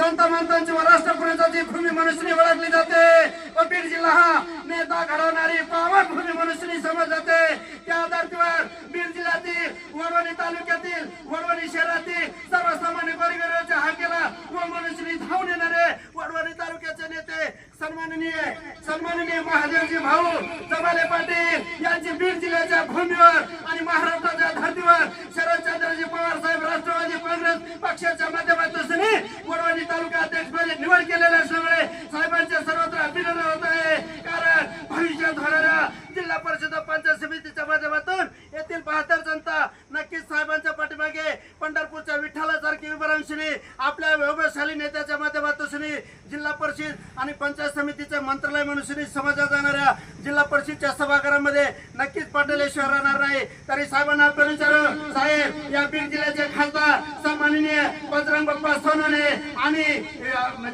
संत महंतांची व भूमी मनुष्यनी ओळखली जाते व बीड जिल्हा हा नेता घडवणारी पावन भूमी मनुष्यनी समज जाते. त्या धर्तीवर बीड जिल्ह्यातील वडवणी तालुक्यातील वडवणी शहरातील सर्वसामान्य गरिबांच्या हाकेला व मनुष्यनी धावून येणारे वडवणी तालुक्याचे नेते सन्माननीय सन्माननीय महादेवजी भाऊ जमाले पाटील यांची बीड जिल्ह्याच्या भूमीवर आणि महाराष्ट्राच्या धर्तीवर शरदचंद्रजी चंद्रजी काँग्रेस पक्षाच्या माध्यमातून वडवणी तालुका अध्यक्षपदी निवड केलेल्या असल्यामुळे साहेबांचे सर्वत्र अभिनंदन होत आहे. कारण भविष्यात होणाऱ्या जिल्हा परिषद पंचायत समितीच्या माध्यमातून येथील बहादर जनता नक्कीच साहेबांच्या पाठीमागे पंढरपूरच्या विठ्ठलासारखी विभरांशिनी आपल्या वैभवशाली नेत्याच्या माध्यमातून जिल्हा परिषद आणि पंचायत समितीचे मंत्रालय म्हणून समजल्या जाणाऱ्या जिल्हा परिषदच्या सभागृहामध्ये नक्कीच पटेलेश्वर राहणार नाही. तरी साहेबांना आपण साहेब या बीड जिल्ह्याचे खासदार सन्माननीय बजरंग बाप्पा सोनवणे आणि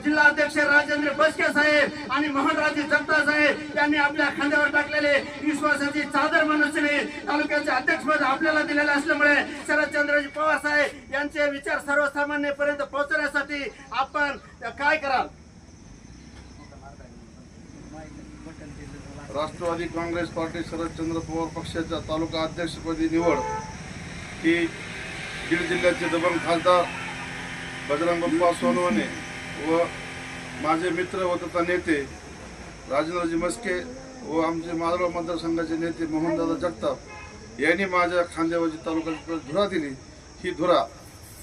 जिल्हा अध्यक्ष राजेंद्र बसके साहेब आणि मोहनराजे जगताप साहेब यांनी आपल्या खांद्यावर टाकलेले विश्वासाची चादर मनुष्यने तालुक्याचे अध्यक्षपद आपल्याला दिलेले असल्यामुळे शरदचंद्रजी साहेब विचार सर्वसामान्यपर्यंत पोहोचण्यासाठी आपण काय कराल? राष्ट्रवादी काँग्रेस पार्टी शरदचंद्र पवार पक्षाच्या तालुका अध्यक्षपदी निवड ही बीड जिल्ह्याचे दबंग खासदार बजरंग बप्पा सोनवणे व माझे मित्र व तथा नेते राजेंद्रजी मस्के व आमचे माधव मतदारसंघाचे नेते मोहनदादा जगताप यांनी माझ्या खांद्यावरची तालुक्याची धुरा दिली. ही धुरा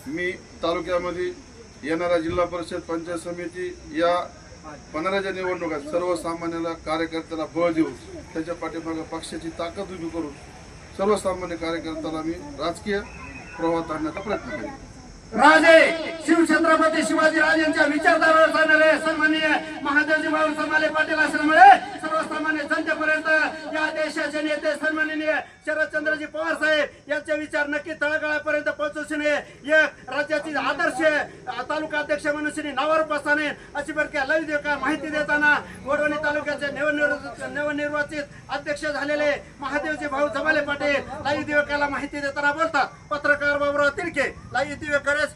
मी तालुक्यामध्ये येणाऱ्या जिल्हा परिषद पंचायत समिती या पन्हाळ्याच्या निवडणुकात सर्वसामान्याला कार्यकर्त्याला बळ देऊ त्याच्या पाठीमागे पक्षाची ताकद उभी करून सर्वसामान्य कार्यकर्त्याला मी राजकीय प्रवाहात आणण्याचा प्रयत्न करेन. राजे शिवछत्रपती शिवाजी राजेंच्या विचारधारावर चालणारे सन्माननीय महादेवजी भाऊ समाले पाटील असल्यामुळे सर्वसामान्य देशाचे नेते सन्माननीय शरदचंद्रजी पवार साहेब यांचे विचार नक्की तळागाळापर्यंत पोहोचू पोहोचवणे एक राज्याची आदर्श तालुका अध्यक्ष म्हणून श्री नावावर बसाने अशी प्रक्रिया लवी देवकर माहिती देताना वडवणी तालुक्याचे नवनिर्वाचित नवनिर्वाचित अध्यक्ष झालेले महादेवजी भाऊ जमाले पाटील लाई देवकाला माहिती देताना बोलतात. पत्रकार बाबुराव तिडके लाई देवकरच